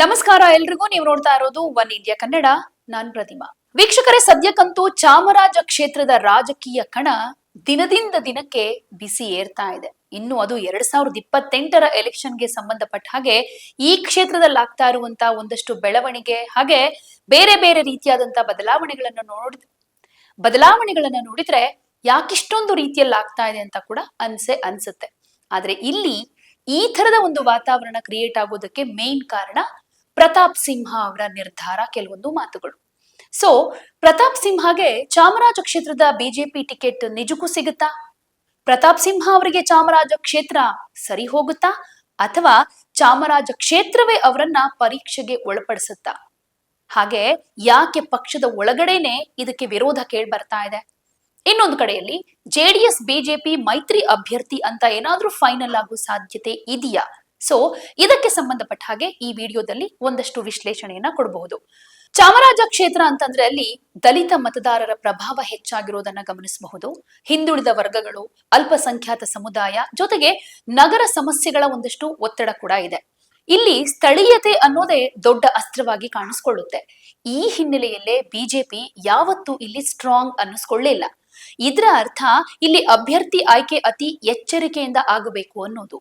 ನಮಸ್ಕಾರ ಎಲ್ರಿಗೂ, ನೀವು ನೋಡ್ತಾ ಇರೋದು ಒನ್ ಇಂಡಿಯಾ ಕನ್ನಡ. ನಾನ್ ಪ್ರತಿಮಾ. ವೀಕ್ಷಕರೇ, ಸದ್ಯಕ್ಕಂತೂ ಚಾಮರಾಜ ಕ್ಷೇತ್ರದ ರಾಜಕೀಯ ಕಣ ದಿನದಿಂದ ದಿನಕ್ಕೆ ಬಿಸಿ ಏರ್ತಾ ಇದೆ. ಇನ್ನು ಅದು ಎರಡ್ ಸಾವಿರದ ಇಪ್ಪತ್ತೆಂಟರ ಎಲೆಕ್ಷನ್ಗೆ ಸಂಬಂಧಪಟ್ಟ ಹಾಗೆ ಈ ಕ್ಷೇತ್ರದಲ್ಲಿ ಆಗ್ತಾ ಇರುವಂತ ಒಂದಷ್ಟು ಬೆಳವಣಿಗೆ ಹಾಗೆ ಬೇರೆ ಬೇರೆ ರೀತಿಯಾದಂತ ಬದಲಾವಣೆಗಳನ್ನು ನೋಡ್, ಬದಲಾವಣೆಗಳನ್ನ ನೋಡಿದ್ರೆ ಯಾಕಿಷ್ಟೊಂದು ರೀತಿಯಲ್ಲಿ ಆಗ್ತಾ ಇದೆ ಅಂತ ಕೂಡ ಅನ್ಸೆ, ಅನ್ಸುತ್ತೆ. ಆದ್ರೆ ಇಲ್ಲಿ ಈ ತರದ ಒಂದು ವಾತಾವರಣ ಕ್ರಿಯೇಟ್ ಆಗೋದಕ್ಕೆ ಮೇನ್ ಕಾರಣ ಪ್ರತಾಪ್ ಸಿಂಹ ಅವರ ನಿರ್ಧಾರ ಕೆಲವೊಂದು ಮಾತುಗಳು. ಸೊ ಪ್ರತಾಪ್ ಸಿಂಹಗೆ ಚಾಮರಾಜ ಕ್ಷೇತ್ರದ ಬಿಜೆಪಿ ಟಿಕೆಟ್ ನಿಜಕ್ಕೂ ಸಿಗುತ್ತಾ? ಪ್ರತಾಪ್ ಸಿಂಹ ಅವರಿಗೆ ಚಾಮರಾಜ ಕ್ಷೇತ್ರ ಸರಿ ಹೋಗುತ್ತಾ? ಅಥವಾ ಚಾಮರಾಜ ಕ್ಷೇತ್ರವೇ ಅವರನ್ನ ಪರೀಕ್ಷೆಗೆ ಒಳಪಡಿಸುತ್ತಾ? ಹಾಗೆ ಯಾಕೆ ಪಕ್ಷದ ಒಳಗಡೆನೆ ಇದಕ್ಕೆ ವಿರೋಧ ಕೇಳಿ ಬರ್ತಾ ಇದೆ? ಇನ್ನೊಂದು ಕಡೆಯಲ್ಲಿ ಜೆಡಿಎಸ್, ಬಿಜೆಪಿ ಮೈತ್ರಿ ಅಭ್ಯರ್ಥಿ ಅಂತ ಏನಾದ್ರೂ ಫೈನಲ್ ಆಗೋ ಸಾಧ್ಯತೆ ಇದೆಯಾ? ಸೊ ಇದಕ್ಕೆ ಸಂಬಂಧಪಟ್ಟ ಹಾಗೆ ಈ ವಿಡಿಯೋದಲ್ಲಿ ಒಂದಷ್ಟು ವಿಶ್ಲೇಷಣೆಯನ್ನ ಕೊಡಬಹುದು. ಚಾಮರಾಜ ಕ್ಷೇತ್ರ ಅಂತಂದ್ರೆ ಅಲ್ಲಿ ದಲಿತ ಮತದಾರರ ಪ್ರಭಾವ ಹೆಚ್ಚಾಗಿರೋದನ್ನ ಗಮನಿಸಬಹುದು. ಹಿಂದುಳಿದ ವರ್ಗಗಳು, ಅಲ್ಪಸಂಖ್ಯಾತ ಸಮುದಾಯ ಜೊತೆಗೆ ನಗರ ಸಮಸ್ಯೆಗಳ ಒಂದಷ್ಟು ಒತ್ತಡ ಕೂಡ ಇದೆ. ಇಲ್ಲಿ ಸ್ಥಳೀಯತೆ ಅನ್ನೋದೇ ದೊಡ್ಡ ಅಸ್ತ್ರವಾಗಿ ಕಾಣಿಸ್ಕೊಳ್ಳುತ್ತೆ. ಈ ಹಿನ್ನೆಲೆಯಲ್ಲೇ ಬಿಜೆಪಿ ಯಾವತ್ತೂ ಇಲ್ಲಿ ಸ್ಟ್ರಾಂಗ್ ಅನ್ನಿಸ್ಕೊಳ್ಳಿಲ್ಲ. ಇದರ ಅರ್ಥ ಇಲ್ಲಿ ಅಭ್ಯರ್ಥಿ ಆಯ್ಕೆ ಅತಿ ಎಚ್ಚರಿಕೆಯಿಂದ ಆಗಬೇಕು ಅನ್ನೋದು.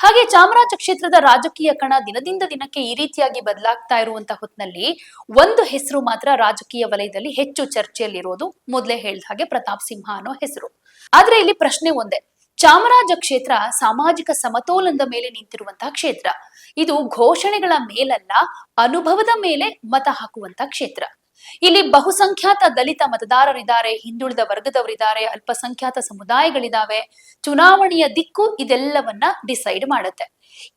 ಹಾಗೆ ಚಾಮರಾಜ ಕ್ಷೇತ್ರದ ರಾಜಕೀಯ ಕಣ ದಿನದಿಂದ ದಿನಕ್ಕೆ ಈ ರೀತಿಯಾಗಿ ಬದಲಾಗ್ತಾ ಇರುವಂತ ಹೊತ್ತಿನಲ್ಲಿ ಒಂದು ಹೆಸರು ಮಾತ್ರ ರಾಜಕೀಯ ವಲಯದಲ್ಲಿ ಹೆಚ್ಚು ಚರ್ಚೆಯಲ್ಲಿರೋದು. ಮೊದಲೇ ಹೇಳಿದ ಹಾಗೆ ಪ್ರತಾಪ್ ಸಿಂಹ ಅನ್ನೋ ಹೆಸರು. ಆದ್ರೆ ಇಲ್ಲಿ ಪ್ರಶ್ನೆ ಒಂದೇ. ಚಾಮರಾಜ ಕ್ಷೇತ್ರ ಸಾಮಾಜಿಕ ಸಮತೋಲನದ ಮೇಲೆ ನಿಂತಿರುವಂತಹ ಕ್ಷೇತ್ರ. ಇದು ಘೋಷಣೆಗಳ ಮೇಲಲ್ಲ, ಅನುಭವದ ಮೇಲೆ ಮತ ಹಾಕುವಂತ ಕ್ಷೇತ್ರ. ಇಲ್ಲಿ ಬಹುಸಂಖ್ಯಾತ ದಲಿತ ಮತದಾರರಿದ್ದಾರೆ, ಹಿಂದುಳಿದ ವರ್ಗದವರಿದ್ದಾರೆ, ಅಲ್ಪಸಂಖ್ಯಾತ ಸಮುದಾಯಗಳಿದಾವೆ. ಚುನಾವಣೆಯ ದಿಕ್ಕು ಇದೆಲ್ಲವನ್ನ ಡಿಸೈಡ್ ಮಾಡುತ್ತೆ.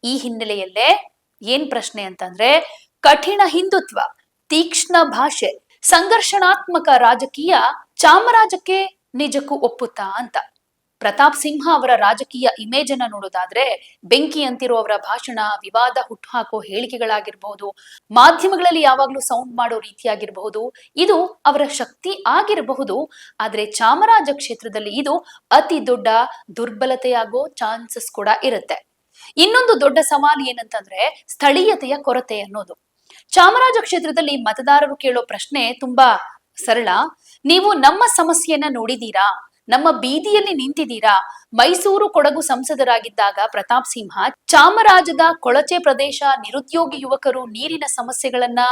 ಈ ಹಿನ್ನೆಲೆಯಲ್ಲೇ ಏನ್ ಪ್ರಶ್ನೆ ಅಂತಂದ್ರೆ, ಕಠಿಣ ಹಿಂದುತ್ವ, ತೀಕ್ಷ್ಣ ಭಾಷೆ, ಸಂಘರ್ಷಣಾತ್ಮಕ ರಾಜಕೀಯ ಚಾಮರಾಜಕ್ಕೆ ನಿಜಕ್ಕೂ ಒಪ್ಪುತ್ತಾ ಅಂತ. ಪ್ರತಾಪ್ ಸಿಂಹ ಅವರ ರಾಜಕೀಯ ಇಮೇಜ್ ಅನ್ನ ನೋಡೋದಾದ್ರೆ ಬೆಂಕಿ ಅಂತಿರೋ ಅವರ ಭಾಷಣ, ವಿವಾದ ಹುಟ್ಟುಹಾಕೋ ಹೇಳಿಕೆಗಳಾಗಿರ್ಬಹುದು, ಮಾಧ್ಯಮಗಳಲ್ಲಿ ಯಾವಾಗ್ಲೂ ಸೌಂಡ್ ಮಾಡೋ ರೀತಿಯಾಗಿರಬಹುದು, ಇದು ಅವರ ಶಕ್ತಿ ಆಗಿರಬಹುದು, ಆದ್ರೆ ಚಾಮರಾಜ ಕ್ಷೇತ್ರದಲ್ಲಿ ಇದು ಅತಿ ದೊಡ್ಡ ದುರ್ಬಲತೆಯಾಗೋ ಚಾನ್ಸಸ್ ಕೂಡ ಇರುತ್ತೆ. ಇನ್ನೊಂದು ದೊಡ್ಡ ಸವಾಲು ಏನಂತಂದ್ರೆ ಸ್ಥಳೀಯತೆಯ ಕೊರತೆ ಅನ್ನೋದು. ಚಾಮರಾಜ ಕ್ಷೇತ್ರದಲ್ಲಿ ಮತದಾರರು ಕೇಳೋ ಪ್ರಶ್ನೆ ತುಂಬಾ ಸರಳ. ನೀವು ನಮ್ಮ ಸಮಸ್ಯೆಯನ್ನ ನೋಡಿದೀರಾ? ನಮ್ಮ ಬೀದಿಯಲ್ಲಿ ನಿಂತಿದ್ದೀರಾ? ಮೈಸೂರು ಕೊಡಗು ಸಂಸದರಾಗಿದ್ದಾಗ ಪ್ರತಾಪ್ ಸಿಂಹ, ಚಾಮರಾಜದ ಕೊಳಚೆ ಪ್ರದೇಶ ನಿರುದ್ಯೋಗಿ ಯುವಕರು ನೀರಿನ ಸಮಸ್ಯೆಗಳನ್ನ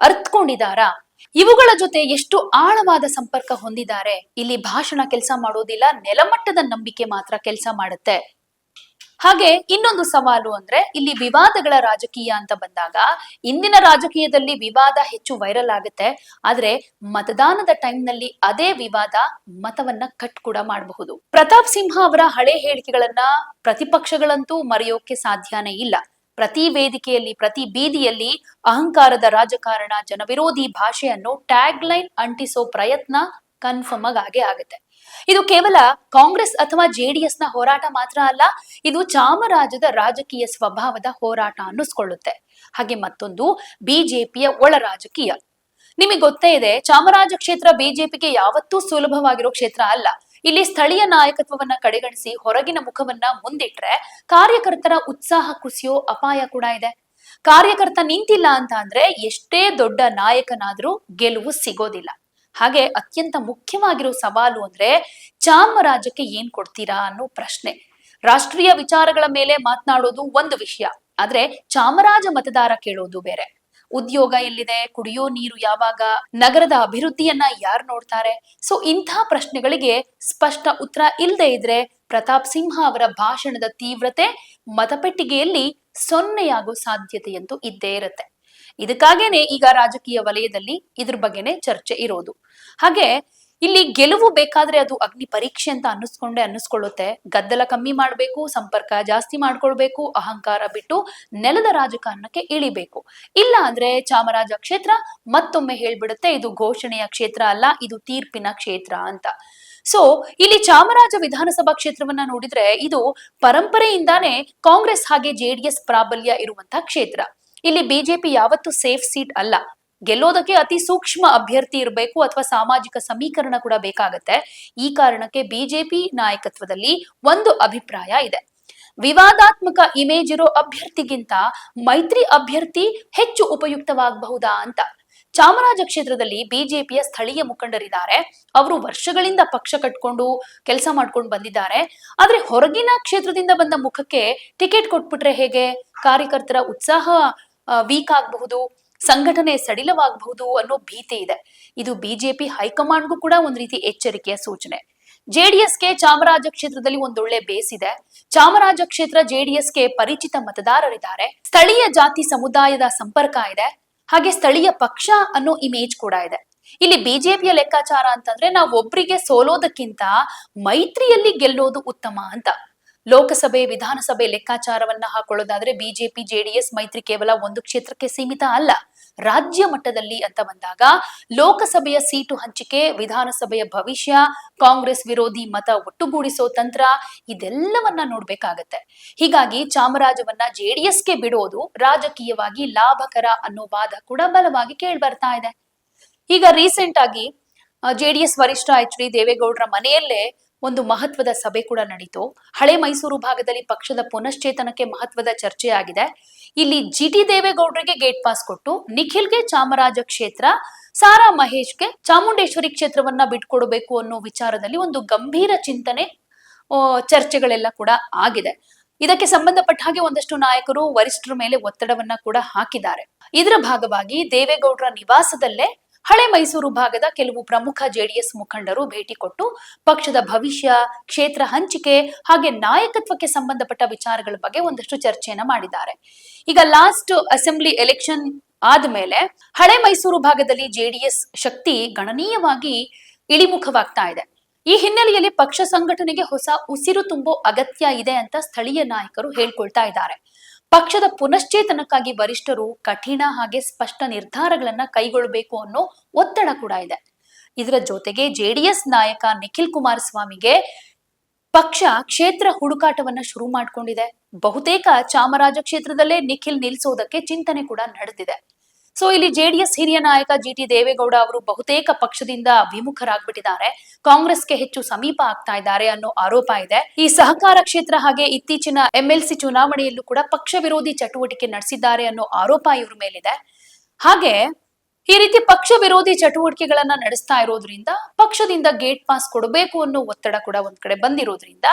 ಅರ್ಥಕೊಂಡಿದ್ದಾರಾ ಇವುಗಳ ಜೊತೆ ಎಷ್ಟು ಆಳವಾದ ಸಂಪರ್ಕ ಹೊಂದಿದ್ದಾರೆ? ಇಲ್ಲಿ ಭಾಷಣ ಕೆಲಸ ಮಾಡೋದಿಲ್ಲ, ನೆಲಮಟ್ಟದ ನಂಬಿಕೆ ಮಾತ್ರ ಕೆಲಸ ಮಾಡುತ್ತೆ. ಹಾಗೆ ಇನ್ನೊಂದು ಸವಾಲು ಅಂದ್ರೆ ಇಲ್ಲಿ ವಿವಾದಗಳ ರಾಜಕೀಯ ಅಂತ ಬಂದಾಗ ಇಂದಿನ ರಾಜಕೀಯದಲ್ಲಿ ವಿವಾದ ಹೆಚ್ಚು ವೈರಲ್ ಆಗುತ್ತೆ. ಆದ್ರೆ ಮತದಾನದ ಟೈಮ್ನಲ್ಲಿ ಅದೇ ವಿವಾದ ಮತವನ್ನ ಕಟ್ ಕೂಡ ಮಾಡಬಹುದು. ಪ್ರತಾಪ್ ಸಿಂಹ ಅವರ ಹಳೆ ಹೇಳಿಕೆಗಳನ್ನ ಪ್ರತಿಪಕ್ಷಗಳಂತೂ ಮರೆಯೋಕೆ ಸಾಧ್ಯನೇ ಇಲ್ಲ. ಪ್ರತಿ ವೇದಿಕೆಯಲ್ಲಿ, ಪ್ರತಿ ಬೀದಿಯಲ್ಲಿ ಅಹಂಕಾರದ ರಾಜಕಾರಣ, ಜನವಿರೋಧಿ ಭಾಷೆಯನ್ನು ಟ್ಯಾಗ್ ಲೈನ್ ಅಂಟಿಸೋ ಪ್ರಯತ್ನ ಕನ್ಫರ್ಮ್ ಆಗಿ ಆಗುತ್ತೆ. ಇದು ಕೇವಲ ಕಾಂಗ್ರೆಸ್ ಅಥವಾ ಜೆಡಿಎಸ್ನ ಹೋರಾಟ ಮಾತ್ರ ಅಲ್ಲ, ಇದು ಚಾಮರಾಜದ ರಾಜಕೀಯ ಸ್ವಭಾವದ ಹೋರಾಟ ಅನ್ನಿಸ್ಕೊಳ್ಳುತ್ತೆ. ಹಾಗೆ ಮತ್ತೊಂದು ಬಿಜೆಪಿಯ ಒಳ ರಾಜಕೀಯ. ನಿಮಗೆ ಗೊತ್ತೇ ಇದೆ, ಚಾಮರಾಜ ಕ್ಷೇತ್ರ ಬಿಜೆಪಿಗೆ ಯಾವತ್ತೂ ಸುಲಭವಾಗಿರೋ ಕ್ಷೇತ್ರ ಅಲ್ಲ. ಇಲ್ಲಿ ಸ್ಥಳೀಯ ನಾಯಕತ್ವವನ್ನ ಕಡೆಗಣಿಸಿ ಹೊರಗಿನ ಮುಖವನ್ನ ಮುಂದಿಟ್ರೆ ಕಾರ್ಯಕರ್ತರ ಉತ್ಸಾಹ ಕುಸಿಯೋ ಅಪಾಯ ಕೂಡ ಇದೆ. ಕಾರ್ಯಕರ್ತ ನಿಂತಿಲ್ಲ ಅಂತ ಅಂದ್ರೆ ಎಷ್ಟೇ ದೊಡ್ಡ ನಾಯಕನಾದ್ರೂ ಗೆಲುವು ಸಿಗೋದಿಲ್ಲ. ಹಾಗೆ ಅತ್ಯಂತ ಮುಖ್ಯವಾಗಿರೋ ಸವಾಲು ಅಂದ್ರೆ ಚಾಮರಾಜಕ್ಕೆ ಏನ್ ಕೊಡ್ತೀರಾ ಅನ್ನೋ ಪ್ರಶ್ನೆ. ರಾಷ್ಟ್ರೀಯ ವಿಚಾರಗಳ ಮೇಲೆ ಮಾತನಾಡೋದು ಒಂದು ವಿಷಯ, ಆದ್ರೆ ಚಾಮರಾಜ ಮತದಾರ ಕೇಳೋದು ಬೇರೆ. ಉದ್ಯೋಗ ಎಲ್ಲಿದೆ, ಕುಡಿಯೋ ನೀರು ಯಾವಾಗ, ನಗರದ ಅಭಿವೃದ್ಧಿಯನ್ನ ಯಾರು ನೋಡ್ತಾರೆ? ಸೊ ಇಂಥ ಪ್ರಶ್ನೆಗಳಿಗೆ ಸ್ಪಷ್ಟ ಉತ್ತರ ಇಲ್ಲದೆ ಇದ್ರೆ ಪ್ರತಾಪ್ ಸಿಂಹ ಅವರ ಭಾಷಣದ ತೀವ್ರತೆ ಮತಪೆಟ್ಟಿಗೆಯಲ್ಲಿ ಸೊನ್ನೆಯಾಗೋ ಸಾಧ್ಯತೆಯಂತೂ ಇದ್ದೇ ಇರುತ್ತೆ. ಇದಕ್ಕಾಗೇನೆ ಈಗ ರಾಜಕೀಯ ವಲಯದಲ್ಲಿ ಇದ್ರ ಬಗ್ಗೆನೆ ಚರ್ಚೆ ಇರೋದು. ಹಾಗೆ ಇಲ್ಲಿ ಗೆಲುವು ಬೇಕಾದ್ರೆ ಅದು ಅಗ್ನಿ ಪರೀಕ್ಷೆ ಅಂತ ಅನ್ನಿಸ್ಕೊಂಡೆ ಅನ್ನಿಸ್ಕೊಳ್ಳುತ್ತೆ. ಗದ್ದಲ ಕಮ್ಮಿ ಮಾಡಬೇಕು, ಸಂಪರ್ಕ ಜಾಸ್ತಿ ಮಾಡ್ಕೊಳ್ಬೇಕು, ಅಹಂಕಾರ ಬಿಟ್ಟು ನೆಲದ ರಾಜಕಾರಣಕ್ಕೆ ಇಳಿಬೇಕು. ಇಲ್ಲ ಅಂದ್ರೆ ಚಾಮರಾಜ ಕ್ಷೇತ್ರ ಮತ್ತೊಮ್ಮೆ ಹೇಳ್ಬಿಡುತ್ತೆ, ಇದು ಘೋಷಣೆಯ ಕ್ಷೇತ್ರ ಅಲ್ಲ, ಇದು ತೀರ್ಪಿನ ಕ್ಷೇತ್ರ ಅಂತ. ಸೊ ಇಲ್ಲಿ ಚಾಮರಾಜ ವಿಧಾನಸಭಾ ಕ್ಷೇತ್ರವನ್ನ ನೋಡಿದ್ರೆ ಇದು ಪರಂಪರೆಯಿಂದಾನೇ ಕಾಂಗ್ರೆಸ್ ಹಾಗೆ ಜೆಡಿಎಸ್ ಪ್ರಾಬಲ್ಯ ಇರುವಂತಹ ಕ್ಷೇತ್ರ. ಇಲ್ಲಿ ಬಿಜೆಪಿ ಯಾವತ್ತೂ ಸೇಫ್ ಸೀಟ್ ಅಲ್ಲ. ಗೆಲ್ಲೋದಕ್ಕೆ ಅತಿ ಸೂಕ್ಷ್ಮ ಅಭ್ಯರ್ಥಿ ಇರಬೇಕು ಅಥವಾ ಸಾಮಾಜಿಕ ಸಮೀಕರಣ ಕೂಡ ಬೇಕಾಗತ್ತೆ. ಈ ಕಾರಣಕ್ಕೆ ಬಿಜೆಪಿ ನಾಯಕತ್ವದಲ್ಲಿ ಒಂದು ಅಭಿಪ್ರಾಯ ಇದೆ. ವಿವಾದಾತ್ಮಕ ಇಮೇಜ್ ಇರೋ ಅಭ್ಯರ್ಥಿಗಿಂತ ಮೈತ್ರಿ ಅಭ್ಯರ್ಥಿ ಹೆಚ್ಚು ಉಪಯುಕ್ತವಾಗಬಹುದಾ ಅಂತ. ಚಾಮರಾಜ ಕ್ಷೇತ್ರದಲ್ಲಿ ಬಿಜೆಪಿಯ ಸ್ಥಳೀಯ ಮುಖಂಡರಿದ್ದಾರೆ. ಅವರು ವರ್ಷಗಳಿಂದ ಪಕ್ಷ ಕಟ್ಕೊಂಡು ಕೆಲಸ ಮಾಡ್ಕೊಂಡು ಬಂದಿದ್ದಾರೆ. ಆದ್ರೆ ಹೊರಗಿನ ಕ್ಷೇತ್ರದಿಂದ ಬಂದ ಮುಖಕ್ಕೆ ಟಿಕೆಟ್ ಕೊಟ್ಬಿಟ್ರೆ ಹೇಗೆ? ಕಾರ್ಯಕರ್ತರ ಉತ್ಸಾಹ ವೀಕ್ ಆಗಬಹುದು, ಸಂಘಟನೆ ಸಡಿಲವಾಗಬಹುದು ಅನ್ನೋ ಭೀತಿ ಇದೆ. ಇದು ಬಿಜೆಪಿ ಹೈಕಮಾಂಡ್ಗೂ ಕೂಡ ಒಂದ್ ರೀತಿ ಎಚ್ಚರಿಕೆಯ ಸೂಚನೆ. ಜೆಡಿಎಸ್ಗೆ ಚಾಮರಾಜ ಕ್ಷೇತ್ರದಲ್ಲಿ ಒಂದೊಳ್ಳೆ ಬೇಸ್ ಇದೆ. ಚಾಮರಾಜ ಕ್ಷೇತ್ರ ಜೆಡಿಎಸ್ಗೆ ಪರಿಚಿತ ಮತದಾರರಿದ್ದಾರೆ. ಸ್ಥಳೀಯ ಜಾತಿ ಸಮುದಾಯದ ಸಂಪರ್ಕ ಇದೆ. ಹಾಗೆ ಸ್ಥಳೀಯ ಪಕ್ಷ ಅನ್ನೋ ಇಮೇಜ್ ಕೂಡ ಇದೆ. ಇಲ್ಲಿ ಬಿಜೆಪಿಯ ಲೆಕ್ಕಾಚಾರ ಅಂತಂದ್ರೆ ನಾವು ಒಬ್ರಿಗೆ ಸೋಲೋದಕ್ಕಿಂತ ಮೈತ್ರಿಯಲ್ಲಿ ಗೆಲ್ಲೋದು ಉತ್ತಮ ಅಂತ. ಲೋಕಸಭೆ, ವಿಧಾನಸಭೆ ಲೆಕ್ಕಾಚಾರವನ್ನ ಹಾಕೊಳ್ಳೋದಾದ್ರೆ ಬಿಜೆಪಿ, ಜೆಡಿಎಸ್, ಮೈತ್ರಿ ಕೇವಲ ಒಂದು ಕ್ಷೇತ್ರಕ್ಕೆ ಸೀಮಿತ ಅಲ್ಲ. ರಾಜ್ಯ ಮಟ್ಟದಲ್ಲಿ ಅಂತ ಬಂದಾಗ ಲೋಕಸಭೆಯ ಸೀಟು ಹಂಚಿಕೆ, ವಿಧಾನಸಭೆಯ ಭವಿಷ್ಯ, ಕಾಂಗ್ರೆಸ್ ವಿರೋಧಿ ಮತ ಒಟ್ಟುಗೂಡಿಸೋ ತಂತ್ರ ಇದೆಲ್ಲವನ್ನ ನೋಡ್ಬೇಕಾಗತ್ತೆ. ಹೀಗಾಗಿ ಚಾಮರಾಜವನ್ನ ಜೆಡಿಎಸ್ಗೆ ಬಿಡೋದು ರಾಜಕೀಯವಾಗಿ ಲಾಭಕರ ಅನ್ನೋ ವಾದ ಕೂಡ ಬಲವಾಗಿ ಕೇಳಿ ಬರ್ತಾ ಇದೆ. ಈಗ ರೀಸೆಂಟ್ ಆಗಿ ಜೆಡಿಎಸ್ ವರಿಷ್ಠ ಎಚ್ ಡಿ ದೇವೇಗೌಡರ ಮನೆಯಲ್ಲೇ ಒಂದು ಮಹತ್ವದ ಸಭೆ ಕೂಡ ನಡೀತು. ಹಳೆ ಮೈಸೂರು ಭಾಗದಲ್ಲಿ ಪಕ್ಷದ ಪುನಶ್ಚೇತನಕ್ಕೆ ಮಹತ್ವದ ಚರ್ಚೆ ಆಗಿದೆ. ಇಲ್ಲಿ ಜಿ ಟಿ ದೇವೇಗೌಡರಿಗೆ ಗೇಟ್ ಪಾಸ್ ಕೊಟ್ಟು, ನಿಖಿಲ್ಗೆ ಚಾಮರಾಜ ಕ್ಷೇತ್ರ, ಸಾರಾ ಮಹೇಶ್ಗೆ ಚಾಮುಂಡೇಶ್ವರಿ ಕ್ಷೇತ್ರವನ್ನ ಬಿಟ್ಕೊಡಬೇಕು ಅನ್ನೋ ವಿಚಾರದಲ್ಲಿ ಒಂದು ಗಂಭೀರ ಚಿಂತನೆ ಚರ್ಚೆಗಳೆಲ್ಲ ಕೂಡ ಆಗಿದೆ. ಇದಕ್ಕೆ ಸಂಬಂಧಪಟ್ಟ ಹಾಗೆ ಒಂದಷ್ಟು ನಾಯಕರು ವರಿಷ್ಠರ ಮೇಲೆ ಒತ್ತಡವನ್ನ ಕೂಡ ಹಾಕಿದ್ದಾರೆ. ಇದರ ಭಾಗವಾಗಿ ದೇವೇಗೌಡರ ನಿವಾಸದಲ್ಲೇ ಹಳೆ ಮೈಸೂರು ಭಾಗದ ಕೆಲವು ಪ್ರಮುಖ ಜೆಡಿಎಸ್ ಮುಖಂಡರು ಭೇಟಿ ಕೊಟ್ಟು ಪಕ್ಷದ ಭವಿಷ್ಯ, ಕ್ಷೇತ್ರ ಹಂಚಿಕೆ ಹಾಗೆ ನಾಯಕತ್ವಕ್ಕೆ ಸಂಬಂಧಪಟ್ಟ ವಿಚಾರಗಳ ಬಗ್ಗೆ ಒಂದಷ್ಟು ಚರ್ಚೆಯನ್ನ ಮಾಡಿದ್ದಾರೆ. ಈಗ ಲಾಸ್ಟ್ ಅಸೆಂಬ್ಲಿ ಎಲೆಕ್ಷನ್ ಆದ್ಮೇಲೆ ಹಳೆ ಮೈಸೂರು ಭಾಗದಲ್ಲಿ ಜೆಡಿಎಸ್ ಶಕ್ತಿ ಗಣನೀಯವಾಗಿ ಇಳಿಮುಖವಾಗ್ತಾ ಇದೆ. ಈ ಹಿನ್ನೆಲೆಯಲ್ಲಿ ಪಕ್ಷ ಸಂಘಟನೆಗೆ ಹೊಸ ಉಸಿರು ತುಂಬೋ ಅಗತ್ಯ ಇದೆ ಅಂತ ಸ್ಥಳೀಯ ನಾಯಕರು ಹೇಳ್ಕೊಳ್ತಾ ಇದ್ದಾರೆ. ಪಕ್ಷದ ಪುನಶ್ಚೇತನಕ್ಕಾಗಿ ವರಿಷ್ಠರು ಕಠಿಣ ಹಾಗೆ ಸ್ಪಷ್ಟ ನಿರ್ಧಾರಗಳನ್ನ ಕೈಗೊಳ್ಳಬೇಕು ಅನ್ನೋ ಒತ್ತಡ ಕೂಡ ಇದೆ. ಇದರ ಜೊತೆಗೆ ಜೆಡಿಎಸ್ ನಾಯಕ ನಿಖಿಲ್ ಕುಮಾರಸ್ವಾಮಿಗೆ ಪಕ್ಷ ಕ್ಷೇತ್ರ ಹುಡುಕಾಟವನ್ನ ಶುರು ಮಾಡ್ಕೊಂಡಿದೆ. ಬಹುತೇಕ ಚಾಮರಾಜ ಕ್ಷೇತ್ರದಲ್ಲೇ ನಿಖಿಲ್ ನಿಲ್ಸೋದಕ್ಕೆ ಚಿಂತನೆ ಕೂಡ ನಡೆದಿದೆ ಸೊ ಇಲ್ಲಿ ಜೆಡಿಎಸ್ ಹಿರಿಯ ನಾಯಕ ಜಿ ಟಿ ದೇವೇಗೌಡ ಅವರು ಬಹುತೇಕ ಪಕ್ಷದಿಂದ ವಿಮುಖರಾಗ್ಬಿಟ್ಟಿದ್ದಾರೆ. ಕಾಂಗ್ರೆಸ್ಗೆ ಹೆಚ್ಚು ಸಮೀಪ ಆಗ್ತಾ ಇದ್ದಾರೆ ಅನ್ನೋ ಆರೋಪ ಇದೆ. ಈ ಸಹಕಾರ ಕ್ಷೇತ್ರ ಹಾಗೆ ಇತ್ತೀಚಿನ ಎಂಎಲ್ಸಿ ಚುನಾವಣೆಯಲ್ಲೂ ಕೂಡ ಪಕ್ಷ ವಿರೋಧಿ ಚಟುವಟಿಕೆ ನಡೆಸಿದ್ದಾರೆ ಅನ್ನೋ ಆರೋಪ ಇವ್ರ ಮೇಲಿದೆ. ಹಾಗೆ, ಈ ರೀತಿ ಪಕ್ಷ ವಿರೋಧಿ ಚಟುವಟಿಕೆಗಳನ್ನ ನಡೆಸ್ತಾ ಇರೋದ್ರಿಂದ, ಪಕ್ಷದಿಂದ ಗೇಟ್ ಪಾಸ್ ಕೊಡಬೇಕು ಅನ್ನೋ ಒತ್ತಡ ಕೂಡ ಒಂದ್ ಕಡೆ ಬಂದಿರೋದ್ರಿಂದ,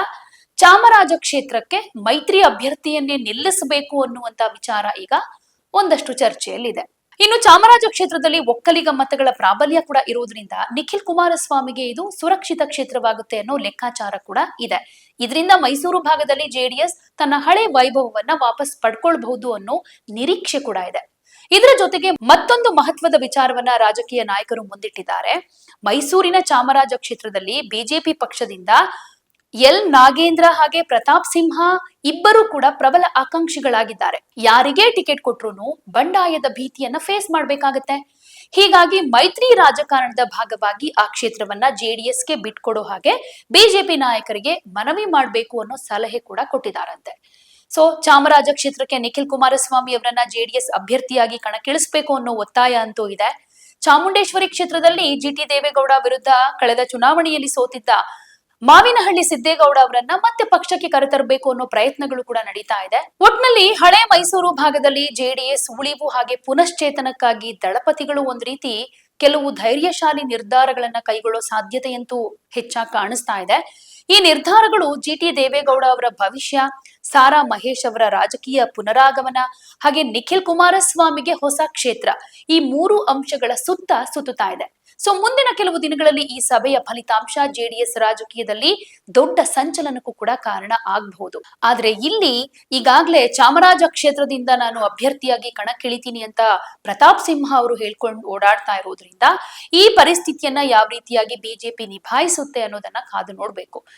ಚಾಮರಾಜ ಕ್ಷೇತ್ರಕ್ಕೆ ಮೈತ್ರಿ ಅಭ್ಯರ್ಥಿಯನ್ನೇ ನಿಲ್ಲಿಸಬೇಕು ಅನ್ನುವಂತ ವಿಚಾರ ಈಗ ಒಂದಷ್ಟು ಚರ್ಚೆಯಲ್ಲಿದೆ. ಇನ್ನು ಚಾಮರಾಜ ಕ್ಷೇತ್ರದಲ್ಲಿ ಒಕ್ಕಲಿಗ ಮತಗಳ ಪ್ರಾಬಲ್ಯ ಕೂಡ ಇರುವುದರಿಂದ ನಿಖಿಲ್ ಕುಮಾರಸ್ವಾಮಿಗೆ ಇದು ಸುರಕ್ಷಿತ ಕ್ಷೇತ್ರವಾಗುತ್ತೆ ಅನ್ನೋ ಲೆಕ್ಕಾಚಾರ ಕೂಡ ಇದೆ. ಇದರಿಂದ ಮೈಸೂರು ಭಾಗದಲ್ಲಿ ಜೆಡಿಎಸ್ ತನ್ನ ಹಳೆ ವೈಭವವನ್ನ ವಾಪಸ್ ಪಡ್ಕೊಳ್ಬಹುದು ಅನ್ನೋ ನಿರೀಕ್ಷೆ ಕೂಡ ಇದೆ. ಇದರ ಜೊತೆಗೆ ಮತ್ತೊಂದು ಮಹತ್ವದ ವಿಚಾರವನ್ನ ರಾಜಕೀಯ ನಾಯಕರು ಮುಂದಿಟ್ಟಿದ್ದಾರೆ. ಮೈಸೂರಿನ ಚಾಮರಾಜ ಕ್ಷೇತ್ರದಲ್ಲಿ ಬಿಜೆಪಿ ಪಕ್ಷದಿಂದ ಎಲ್ ನಾಗೇಂದ್ರ ಹಾಗೆ ಪ್ರತಾಪ್ ಸಿಂಹ ಇಬ್ಬರು ಕೂಡ ಪ್ರಬಲ ಆಕಾಂಕ್ಷಿಗಳಾಗಿದ್ದಾರೆ. ಯಾರಿಗೇ ಟಿಕೆಟ್ ಕೊಟ್ರು ಬಂಡಾಯದ ಭೀತಿಯನ್ನ ಫೇಸ್ ಮಾಡ್ಬೇಕಾಗತ್ತೆ. ಹೀಗಾಗಿ ಮೈತ್ರಿ ರಾಜಕಾರಣದ ಭಾಗವಾಗಿ ಆ ಕ್ಷೇತ್ರವನ್ನ ಜೆಡಿಎಸ್ಗೆ ಬಿಟ್ಕೊಡೋ ಹಾಗೆ ಬಿಜೆಪಿ ನಾಯಕರಿಗೆ ಮನವಿ ಮಾಡಬೇಕು ಅನ್ನೋ ಸಲಹೆ ಕೂಡ ಕೊಟ್ಟಿದ್ದಾರಂತೆ. ಸೊ ಚಾಮರಾಜ ಕ್ಷೇತ್ರಕ್ಕೆ ನಿಖಿಲ್ ಕುಮಾರಸ್ವಾಮಿ ಅವರನ್ನ ಜೆಡಿಎಸ್ ಅಭ್ಯರ್ಥಿಯಾಗಿ ಕಣಕ್ಕಿಳಿಸಬೇಕು ಅನ್ನೋ ಒತ್ತಾಯ ಅಂತೂ ಇದೆ. ಚಾಮುಂಡೇಶ್ವರಿ ಕ್ಷೇತ್ರದಲ್ಲಿ ಜಿ ಟಿ ದೇವೇಗೌಡ ವಿರುದ್ಧ ಕಳೆದ ಚುನಾವಣೆಯಲ್ಲಿ ಸೋತಿದ್ದ ಮಾವಿನಹಳ್ಳಿ ಸಿದ್ದೇಗೌಡ ಅವರನ್ನ ಮತ್ತೆ ಪಕ್ಷಕ್ಕೆ ಕರೆತರಬೇಕು ಅನ್ನೋ ಪ್ರಯತ್ನಗಳು ಕೂಡ ನಡೀತಾ ಇದೆ. ಒಟ್ನಲ್ಲಿ ಹಳೆ ಮೈಸೂರು ಭಾಗದಲ್ಲಿ ಜೆಡಿಎಸ್ ಉಳಿವು ಹಾಗೆ ಪುನಶ್ಚೇತನಕ್ಕಾಗಿ ದಳಪತಿಗಳು ಒಂದ್ ರೀತಿ ಕೆಲವು ಧೈರ್ಯಶಾಲಿ ನಿರ್ಧಾರಗಳನ್ನ ಕೈಗೊಳ್ಳೋ ಸಾಧ್ಯತೆಯಂತೂ ಹೆಚ್ಚಾಗಿ ಕಾಣಿಸ್ತಾ ಇದೆ. ಈ ನಿರ್ಧಾರಗಳು ಜಿ ಟಿ ದೇವೇಗೌಡ ಅವರ ಭವಿಷ್ಯ, ಸಾರಾ ಮಹೇಶ್ ಅವರ ರಾಜಕೀಯ ಪುನರಾಗಮನ, ಹಾಗೆ ನಿಖಿಲ್ ಕುಮಾರಸ್ವಾಮಿಗೆ ಹೊಸ ಕ್ಷೇತ್ರ ಈ ಮೂರು ಅಂಶಗಳ ಸುತ್ತ ಸುತ್ತುತ್ತಾ ಇದೆ. ಸೊ ಮುಂದಿನ ಕೆಲವು ದಿನಗಳಲ್ಲಿ ಈ ಸಭೆಯ ಫಲಿತಾಂಶ ಜೆಡಿಎಸ್ ರಾಜಕೀಯದಲ್ಲಿ ದೊಡ್ಡ ಸಂಚಲನಕ್ಕೂ ಕೂಡ ಕಾರಣ ಆಗಬಹುದು. ಆದ್ರೆ ಇಲ್ಲಿ ಈಗಾಗಲೇ ಚಾಮರಾಜ ಕ್ಷೇತ್ರದಿಂದ ನಾನು ಅಭ್ಯರ್ಥಿಯಾಗಿ ಕಣಕ್ಕಿಳಿತೀನಿ ಅಂತ ಪ್ರತಾಪ್ ಸಿಂಹ ಅವರು ಹೇಳ್ಕೊಂಡು ಓಡಾಡ್ತಾ ಇರೋದ್ರಿಂದ ಈ ಪರಿಸ್ಥಿತಿಯನ್ನ ಯಾವ ರೀತಿಯಾಗಿ ಬಿಜೆಪಿ ನಿಭಾಯಿಸುತ್ತೆ ಅನ್ನೋದನ್ನ ಕಾದು ನೋಡ್ಬೇಕು.